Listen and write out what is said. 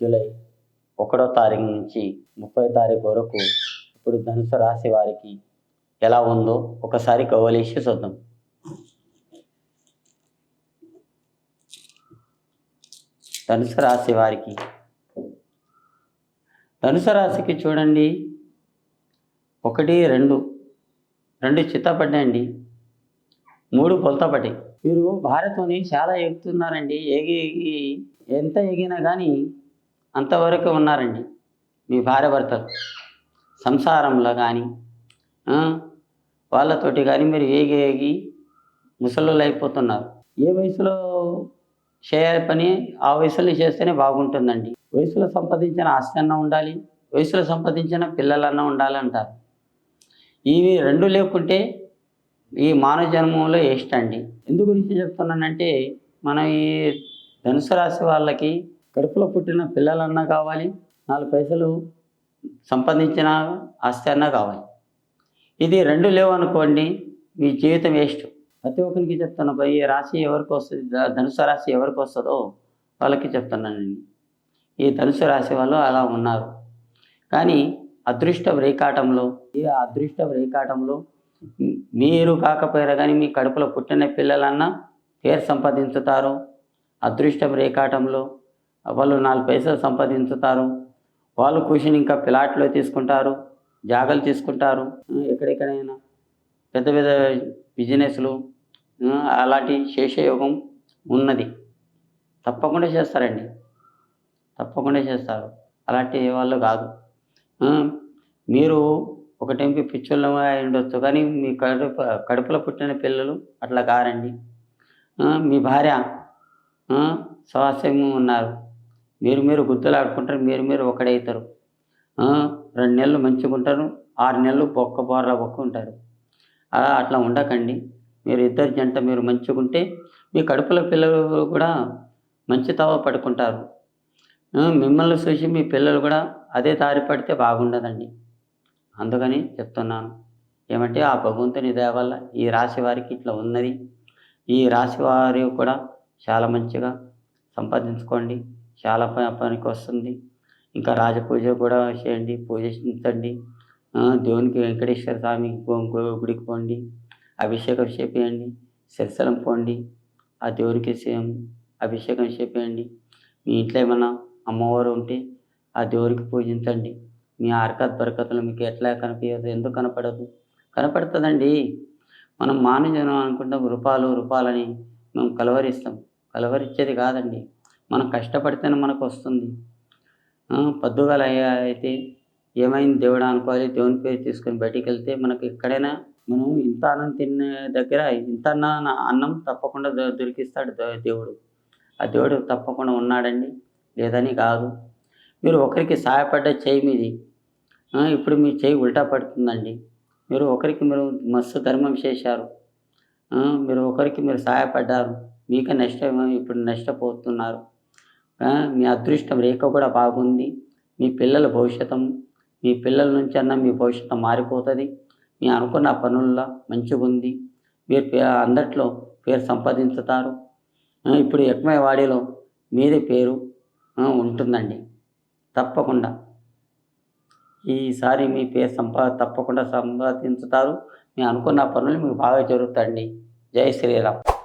July ఒకటో తారీఖు నుంచి ముప్పై తారీఖు వరకు ఇప్పుడు ధనుసు రాశి వారికి ఎలా ఉందో ఒకసారి కవలేసి చూద్దాం. ధనుసు రాశి వారికి ధనుసు రాశికి చూడండి ఒకటి రెండు రెండు చిత్తపడ్డండి మూడు పొలతపడి మీరు భారత్ని చాలా ఎగుతున్నారండి ఎగి ఎగి ఎంత ఎగినా కానీ అంతవరకు ఉన్నారండి. మీ భార్య భర్తలు సంసారంలో కానీ వాళ్ళతోటి కానీ మీరు ఏగి ఏగి ముసలు అయిపోతున్నారు. ఏ వయసులో చేయాలి పని ఆ వయసులో చేస్తేనే బాగుంటుందండి. వయసులో సంపాదించిన ఆస్తి అన్న ఉండాలి వయసులో సంపాదించిన పిల్లలన్నా ఉండాలి అంటారు. ఇవి రెండు లేకుంటే ఈ మానవ జన్మంలో ఇష్టం అండి ఎందు గురించి చెప్తున్నానంటే మనం ఈ ధనుసు రాశి వాళ్ళకి కడుపులో పుట్టిన పిల్లలన్నా కావాలి నాలుగు పైసలు సంపాదించిన ఆస్తి అన్నా కావాలి. ఇది రెండు లేవు అనుకోండి మీ జీవితం వేస్ట్. ప్రతి ఒక్కరికి చెప్తున్నా పోయి ఈ రాశి ఎవరికి వస్తుంది? ధనుసు రాశి ఎవరికి వస్తుందో వాళ్ళకి చెప్తున్నానండి ఈ ధనుసు రాశి వాళ్ళు అలా ఉన్నారు. కానీ అదృష్ట రేకాటంలో ఈ అదృష్ట రేకాటంలో మీరు కాకపోయారా కానీ మీ కడుపులో పుట్టిన పిల్లలన్నా పేరు సంపాదించుతారు. అదృష్టం రేకాటంలో వాళ్ళు నాలుగు పైసలు సంపాదించుతారు. వాళ్ళు కూర్చుని ఇంకా ప్లాట్లో తీసుకుంటారు జాగాలు తీసుకుంటారు. ఎక్కడెక్కడైనా పెద్ద పెద్ద బిజినెస్లు అలాంటి శేషయోగం ఉన్నది. తప్పకుండా చేస్తారండి. తప్పకుండా చేస్తారు. అలాంటి వాళ్ళు కాదు. మీరు ఒక టైంకి పిచ్చోళ్ళ అయి ఉండొచ్చు. కానీ మీ కడుపు కడుపులో పుట్టిన పిల్లలు అట్లా కారండి. మీ భార్య ఆ, స్వాస్థ్యంగా ఉన్నారు. మీరు మీరు గుద్దులు ఆడుకుంటారు మీరు మీరు ఒకడవుతారు రెండు నెలలు మంచిగా ఉంటారు ఆరు నెలలు బొక్క బోర్ల బొక్క ఉంటారు. అలా అట్లా ఉండకండి. మీరు ఇద్దరు జంట మీరు మంచిగా ఉంటే మీ కడుపులో పిల్లలు కూడా మంచి తవ పడుకుంటారు. మిమ్మల్ని చూసి మీ పిల్లలు కూడా అదే దారి పడితే బాగుండదండి. అందుకని చెప్తున్నాను. ఏమంటే ఆ భగవంతుని దయ వల్ల ఈ రాశి వారికి ఇట్లా ఉన్నది. ఈ రాశి వారి కూడా చాలా మంచిగా సంపాదించుకోండి. చాలా ప- పనికి వస్తుంది ఇంకా రాజపూజ కూడా చేయండి పూజించండి దేవునికి వెంకటేశ్వర స్వామి గుడికి పోండి అభిషేకం చేపేయండి శరిశలం పోండి ఆ దేవునికి సేమ్ అభిషేకం చేపేయండి. మీ ఇంట్లో ఏమైనా అమ్మవారు ఉంటే ఆ దేవుడికి పూజించండి. మీ హరకత్ బరకతలు మీకు ఎట్లా కనిపించదు ఎందుకు కనపడదు? కనపడుతుందండి. మనం మానజనం అనుకుంటాం రూపాలు రూపాలని మేము కలవరిస్తాం. కలవరిచ్చేది కాదండి. మనం కష్టపడితేనే మనకు వస్తుంది. పొద్దుగాల అయితే ఏమైంది దేవుడు అనుకోవాలి దేవుని పేరు తీసుకొని బయటికి వెళ్తే మనకు ఎక్కడైనా మనం ఇంత అన్నం తినే దగ్గర ఇంత అన్న అన్నం తప్పకుండా దొ- దొరికిస్తాడు దేవుడు. ఆ దేవుడు తప్పకుండా ఉన్నాడండి లేదని కాదు. మీరు ఒకరికి సహాయపడ్డ చేయి మీది. ఇప్పుడు మీ చేయి ఉల్టా పడుతుందండి. మీరు ఒకరికి మీరు మస్తు ధర్మం చేశారు. మీరు ఒకరికి మీరు సహాయపడ్డారు. మీకే నష్టం ఇప్పుడు నష్టపోతున్నారు. మీ అదృష్టం రేఖ కూడా బాగుంది. మీ పిల్లల భవిష్యత్తు మీ పిల్లల నుంచి అన్న మీ భవిష్యత్తు మారిపోతుంది. మీ అనుకున్న పనుల్లో మంచిగా ఉంది. మీరు అందట్లో పేరు సంపాదించుతారు. ఇప్పుడు ఎక్కువ వాడిలో మీదే పేరు ఉంటుందండి. తప్పకుండా. ఈసారి మీ పేరు సంపా తప్పకుండా సంపాదించుతారు. మీ అనుకున్న పనులు మీకు బాగా జరుగుతాయండి. జై శ్రీరామ్.